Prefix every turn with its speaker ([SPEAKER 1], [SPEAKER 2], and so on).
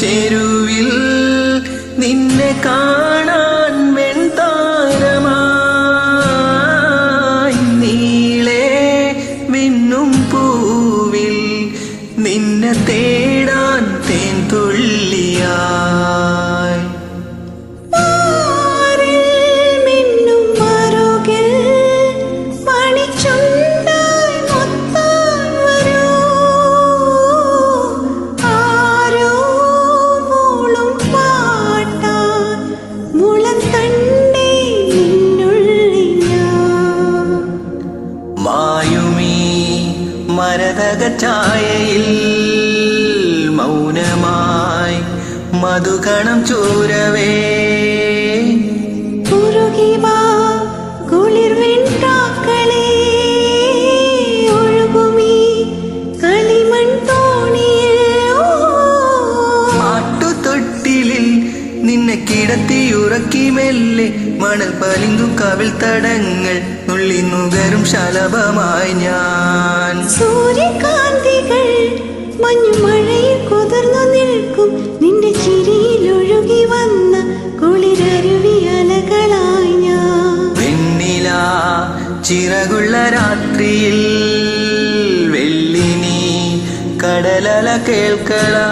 [SPEAKER 1] ചെരുവിൽ നിന്നെ കാണാൻ
[SPEAKER 2] വെൺതാരമായി നീളെ മിന്നും പൂവിൽ നിന്നെ കനകച്ചായയിൽ മൗനമായി മധുകണം
[SPEAKER 1] ചൂരവേ. നിന്നെ കിടത്തി ഉറക്കി മെല്ലെ മണൽ പലിങ്കും കവിൾ തടങ്ങൾ നുള്ളി നുകരും ശലഭമായി ഞാൻ.
[SPEAKER 2] സൂര്യകാന്തികൾ മഞ്ഞു മഞ്ഞുമഴയിൽ കുതിർന്നു നിൽക്കും. നിന്റെ ചിരിയിൽ ഒഴുകി വന്ന കുളിരരുവി അലകളായി ഞാൻ.
[SPEAKER 1] വെണ്ണില ചിറകുള്ള രാത്രിയിൽ വെള്ളിനി കടലല കേൾക്കളാ